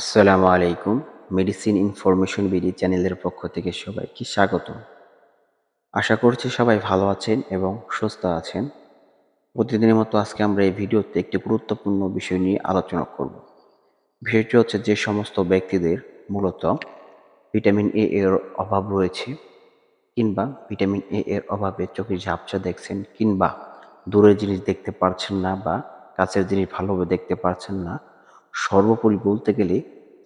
আসসালামু আলাইকুম medicine information BD চ্যানেলের পক্ষ থেকে সবাইকে স্বাগত। আশা করছি সবাই ভালো আছেন এবং সুস্থ আছেন। প্রতিদিনের মতো আজকে আমরা এই ভিডিওতে একটি গুরুত্বপূর্ণ বিষয় নিয়ে আলোচনা করব। বিষয়টি হচ্ছে যে সমস্ত ব্যক্তিদের মূলত ভিটামিন এ এর অভাব রয়েছে কিংবা ভিটামিন এ এর অভাবে চোখে ঝাপসা দেখছেন কিংবা দূরের জিনিস দেখতে পারছেন না বা কাছের জিনিস ভালোভাবে দেখতে পারছেন না। সর্বোপরি বলতে গেলে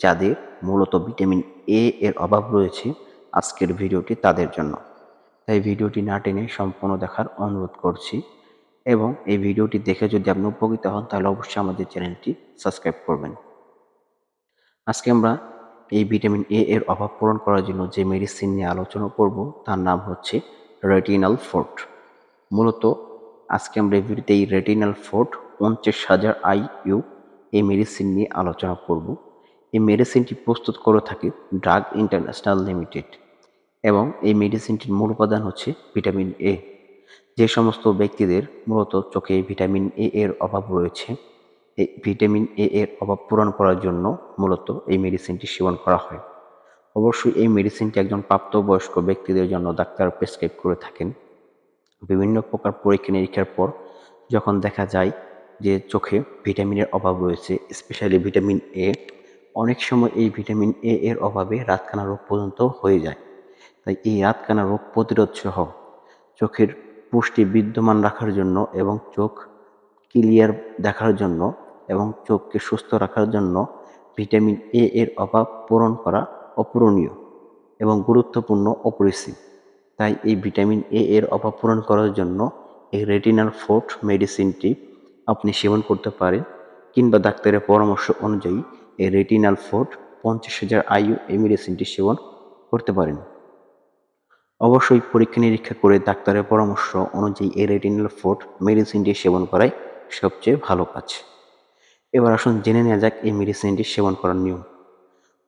যাদের মূলত ভিটামিন এ এর অভাব রয়েছে আজকের ভিডিওটি তাদের জন্য। তাই ভিডিওটি না টেনে সম্পূর্ণ দেখার অনুরোধ করছি এবং এই ভিডিওটি দেখে যদি আপনি উপকৃত হন, তাহলে অবশ্যই আমাদের চ্যানেলটি সাবস্ক্রাইব করবেন। আজকে আমরা এই ভিটামিন এ এর অভাব পূরণ করার জন্য যে মেডিসিন নিয়ে আলোচনা করব, তার নাম হচ্ছে রেটিনাল ফোর্ট মূলত আজকে আমরা এই ভিডিওতে এই রেটিনাল ফোর্ট পঞ্চাশ হাজার আই ইউ এই মেডিসিন নিয়ে আলোচনা করব। এই মেডিসিনটি প্রস্তুত করে থাকে ড্রাগ ইন্টারন্যাশনাল লিমিটেড এবং এই মেডিসিনটির মূল উপাদান হচ্ছে ভিটামিন এ যে সমস্ত ব্যক্তিদের মূলত চোখে ভিটামিন এ এর অভাব রয়েছে, এই ভিটামিন এ এর অভাব পূরণ করার জন্য মূলত এই মেডিসিনটি সেবন করা হয়। অবশ্যই এই মেডিসিনটি একজন প্রাপ্তবয়স্ক ব্যক্তিদের জন্য ডাক্তার প্রেসক্রাইব করে থাকেন। বিভিন্ন প্রকার পরীক্ষা নিরীক্ষার পর যখন দেখা যায় যে চোখে ভিটামিনের অভাব রয়েছে স্পেশালি ভিটামিন এ অনেক সময় এই ভিটামিন এ এর অভাবে রাতকানা রোগ পর্যন্ত হয়ে যায়। তাই এই রাতকানা রোগ প্রতিরোধ সহ চোখের পুষ্টি বিদ্যমান রাখার জন্য এবং চোখ ক্লিয়ার দেখার জন্য এবং চোখকে সুস্থ রাখার জন্য ভিটামিন এ এর অভাব পূরণ করা অপূরণীয় এবং গুরুত্বপূর্ণ অপরিসীম। তাই এই ভিটামিন এ এর অভাব পূরণ করার জন্য এই রেটিনাল ফোর্ট মেডিসিনটি আপনি সেবন করতে পারেন কিংবা ডাক্তারের পরামর্শ অনুযায়ী এই রেটিনাল ফোর্ট পঞ্চাশ হাজার আয়ু এই মেডিসিনটি সেবন করতে পারেন। অবশ্যই পরীক্ষা নিরীক্ষা করে ডাক্তারের পরামর্শ অনুযায়ী এই রেটিনাল ফোর্ট মেডিসিনটি সেবন করাই সবচেয়ে ভালো কাজ। এবার আসুন জেনে নেওয়া যাক এই মেডিসিনটি সেবন করার নিয়ম।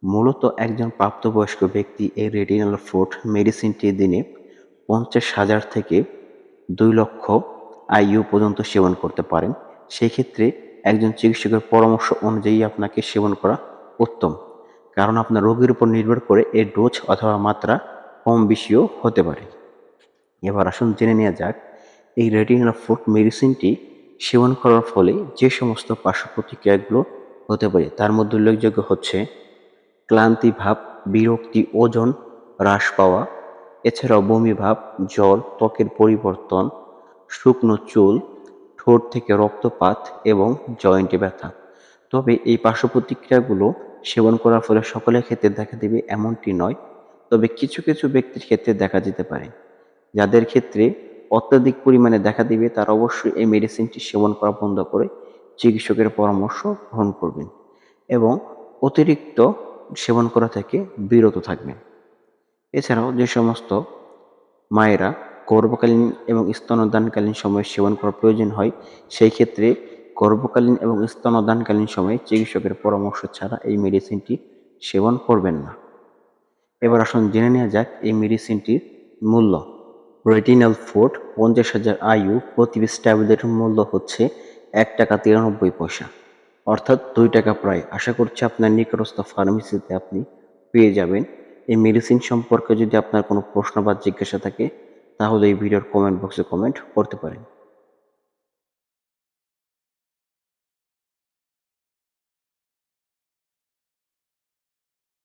মূলত একজন প্রাপ্তবয়স্ক ব্যক্তি এই রেটিনাল ফোর্ট মেডিসিনটি দিনে পঞ্চাশ হাজার থেকে দুই লক্ষ আইইউ পর্যন্ত সেবন করতে পারেন সেই ক্ষেত্রে একজন চিকিৎসকের পরামর্শ অনুযায়ী আপনাকে সেবন করা উত্তম। কারণ আপনার রোগের উপর নির্ভর করে এর ডোজ অথবা মাত্রা কম বেশিও হতে পারে। এবার আসুন জেনে নেওয়া যাক, এই রেটিনাল ফুড মেডিসিনটি সেবন করার ফলে যে সমস্ত পার্শ্ব প্রতিক্রিয়াগুলো হতে পারে তার মধ্যে উল্লেখযোগ্য হচ্ছে ক্লান্তি ভাব, বিরক্তি, ওজন হ্রাস পাওয়া, এছাড়াও বমি ভাব জল ত্বকের পরিবর্তন, শুকনো চুল ঠোঁট থেকে রক্তপাত এবং জয়েন্টে ব্যথা। তবে এই পার্শ্ব প্রতিক্রিয়াগুলো সেবন করার ফলে সকলের ক্ষেত্রে দেখা দেবে এমনটি নয়, তবে কিছু কিছু ব্যক্তির ক্ষেত্রে দেখা যেতে পারে। যাদের ক্ষেত্রে অত্যাধিক পরিমাণে দেখা দিবে তারা অবশ্যই এই মেডিসিনটি সেবন করা বন্ধ করে চিকিৎসকের পরামর্শ গ্রহণ করবেন এবং অতিরিক্ত সেবন করা থেকে বিরত থাকবেন। এছাড়াও যে সমস্ত মায়েরা গর্ভকালীন এবং স্তনদানকালীন সময়ে সেবন করার প্রয়োজন হয়। সেই ক্ষেত্রে গর্ভকালীন এবং স্তনদানকালীন সময়ে চিকিৎসকের পরামর্শ ছাড়া এই মেডিসিনটি সেবন করবেন না। এবার আসুন জেনে নেওয়া যাক এই মেডিসিনটির মূল্য। রেটিনাল ফোর্ট পঞ্চাশ হাজার আয়ু, প্রতি ট্যাবলেটের মূল্য হচ্ছে এক টাকা তিরানব্বই পয়সা। অর্থাৎ দুই টাকা প্রায়। আশা করছি আপনার নিকটস্থ ফার্মেসিতে আপনি পেয়ে যাবেন। এই মেডিসিন সম্পর্কে যদি আপনার কোনো প্রশ্ন বা জিজ্ঞাসা থাকে তাহলে এই ভিডিওর কমেন্ট বক্সে কমেন্ট করতে পারেন।